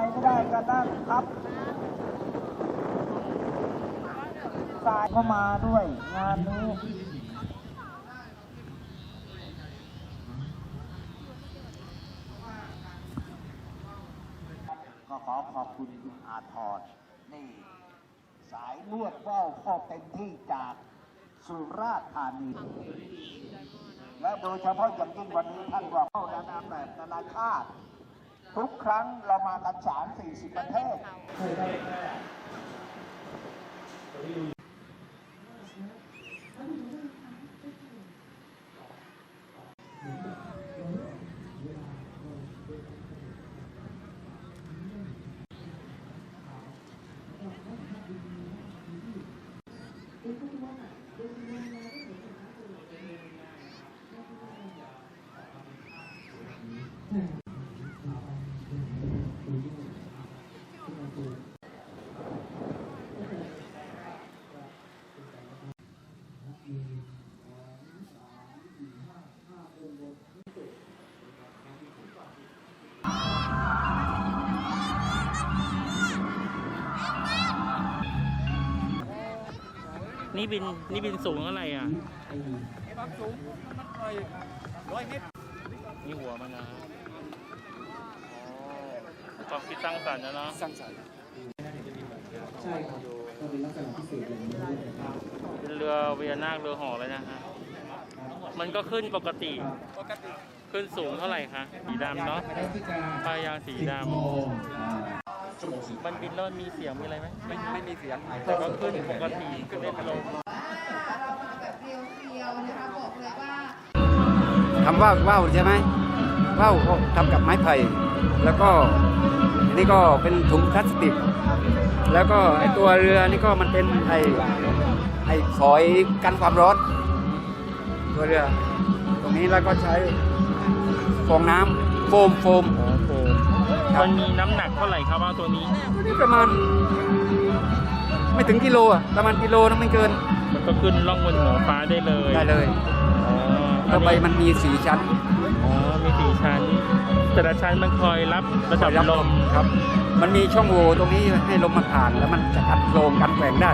ไม่ได้ก็นั่งครับสายเข้ามาด้วย งานนี้ก็ขอขอบคุณคุณอาทรนี่ สายลวดว่าวก็เต็มที่จากสุราษฎร์ธานี และโดยเฉพาะอย่างยิ่งวันนี้ท่านบอกเข้านานาแบบนานาชาติ ทุกครั้งเรามากันสามสี่สิบประเทศ นี่บินนี่บินสูงเท่าไหร่อะนี่หัวมันนะอ๋อความคิดสร้างสรรค์นะเนาะสร้างสรรค์ใช่ครับก็เป็นลักษณะพิเศษอย่างนี้นะครับเป็นเรือเวียนาคเรือห่อเลยนะฮะมันก็ขึ้นปกติปกติ ขึ้นสูงเท่าไหร่คะสีดำเนาะปลายยางสีดำ มันบินแล้วมันมีเสียงมีอะไรไหมไม่ไม่มีเสียงแต่ก็ขึ้นปกติขึ้นไม่เป็นลมเรามาแบบเรียวๆนะคะบอกเลยว่าคำว่าว่าวใช่ไหมว่าวก็ทำกับไม้ไผ่แล้วก็อันนี้ก็เป็นถุงพลาสติก แล้วก็ไอตัวเรือนี่ก็มันเป็นไอไอฝอยกันความร้อนตัวเรือ ตรงนี้แล้วก็ใช้ฟองน้ำโฟมโฟม อ๋อโฟมมันมีน้ำหนักเท่าไหร่ครับว่าตัวนี้ นี่ประมาณ ไม่ถึงกิโลอะประมาณกิโลนะไม่เกินมันก็ขึ้นล่องบนเหนือฟ้าได้เลยได้เลยอ๋ออัแล้วนใบนี้มันมีสีชั้นอ๋อมีสี่ชั้น แต่ละชั้นมันคอยรับระดับลมครับ มันมีช่องโหว่ตรงนี้ให้ลมมันผ่านแล้วมันจะกันโครงกันแกว่งได้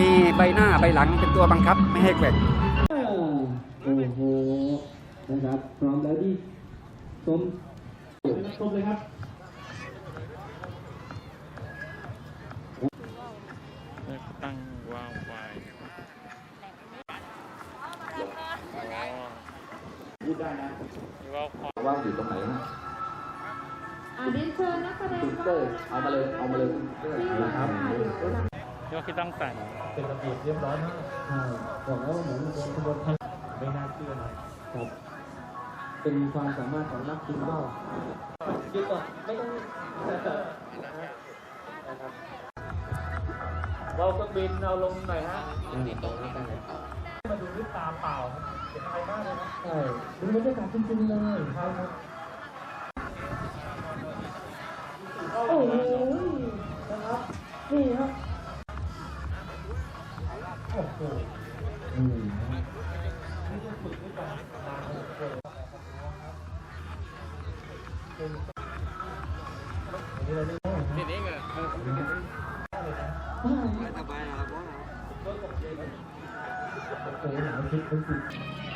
มีใบหน้าใบหลังเป็นตัวบังคับไม่ให้แกว่งโอ้โหนะครับ พร้อมแล้วดิชมชมเลยครับ ตั้งว้าวไฟอ๋อพูดได้นะมีว้าวควายว่าอยู่ตรงไหนนะอ่าเรียนเชิญนักแสดงติ๊กเกอร์เอามาเลยเอามาเลยติ๊กเกอร์นะครับนี่ว่าคิดตั้งสรรค์เป็นระเบียบเรียบร้อยมากใช่บอกแล้วว่าเหมือนบนขบวนทันไม่น่าเชื่อนะครับเป็นความสามารถของนักบินว่าวหยุดก่อนไม่ต้องนะครับ เราก็บินเอาลงหน่อยฮะนี่ตรงนี้กันเลยมาดูด้วยตาเปล่าครับเป็นอะไรมากเลยนะใช่ดูบรรยากาศจริงๆเลยครับโอ้โหนะครับนี่ครับโอ้โหอืมนี่เองอะสบายนะครับโอ้โหหนาวชิดเป็ Thank you.